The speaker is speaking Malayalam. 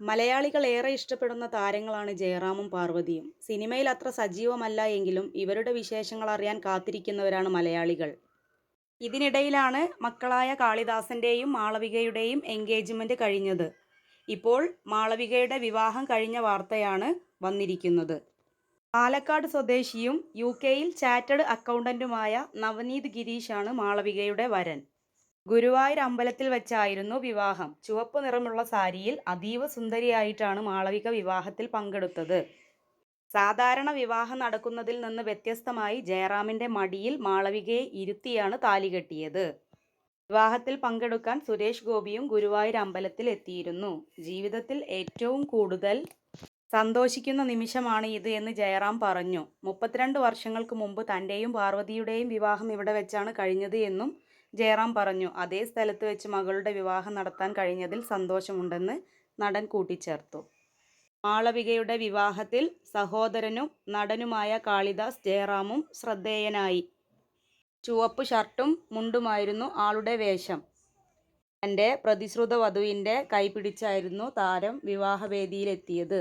മലയാളികൾ ഏറെ ഇഷ്ടപ്പെടുന്ന താരങ്ങളാണ് ജയറാമും പാർവതിയും. സിനിമയിൽ അത്ര സജീവമല്ല എങ്കിലും ഇവരുടെ വിശേഷങ്ങൾ അറിയാൻ കാത്തിരിക്കുന്നവരാണ് മലയാളികൾ. ഇതിനിടയിലാണ് മക്കളായ കാളിദാസന്റെയും മാളവികയുടെയും എൻഗേജ്മെന്റ് കഴിഞ്ഞത്. ഇപ്പോൾ മാളവികയുടെ വിവാഹം കഴിഞ്ഞ വാർത്തയാണ് വന്നിരിക്കുന്നത്. പാലക്കാട് സ്വദേശിയും യു കെയിൽ ചാറ്റഡ് അക്കൗണ്ടന്റുമായ നവനീത് ഗിരീഷാണ് മാളവികയുടെ വരൻ. ഗുരുവായൂർ അമ്പലത്തിൽ വെച്ചായിരുന്നു വിവാഹം. ചുവപ്പ് നിറമുള്ള സാരിയിൽ അതീവ സുന്ദരിയായിട്ടാണ് മാളവിക വിവാഹത്തിൽ പങ്കെടുത്തത്. സാധാരണ വിവാഹം നടക്കുന്നതിൽ നിന്ന് വ്യത്യസ്തമായി ജയറാമിന്റെ മടിയിൽ മാളവികയെ ഇരുത്തിയാണ് താലി കെട്ടിയത്. വിവാഹത്തിൽ പങ്കെടുക്കാൻ സുരേഷ് ഗോപിയും ഗുരുവായൂർ അമ്പലത്തിൽ എത്തിയിരുന്നു. ജീവിതത്തിൽ ഏറ്റവും കൂടുതൽ സന്തോഷിക്കുന്ന നിമിഷമാണ് ഇത് എന്ന് ജയറാം പറഞ്ഞു. മുപ്പത്തിരണ്ട് വർഷങ്ങൾക്ക് മുമ്പ് തന്റെയും പാർവതിയുടെയും വിവാഹം ഇവിടെ വെച്ചാണ് കഴിഞ്ഞത് എന്നും ജയറാം പറഞ്ഞു. അതേ സ്ഥലത്ത് വെച്ച് മകളുടെ വിവാഹം നടത്താൻ കഴിഞ്ഞതിൽ സന്തോഷമുണ്ടെന്ന് നടൻ കൂട്ടിച്ചേർത്തു. മാളവികയുടെ വിവാഹത്തിൽ സഹോദരനും നടനുമായ കാളിദാസ് ജയറാമും ശ്രദ്ധേയനായി. ചുവപ്പ് ഷർട്ടും മുണ്ടുമായിരുന്നു ആളുടെ വേഷം. തന്റെ പ്രതിശ്രുത വധുവിന്റെ കൈപിടിച്ചായിരുന്നു താരം വിവാഹവേദിയിലെത്തിയത്.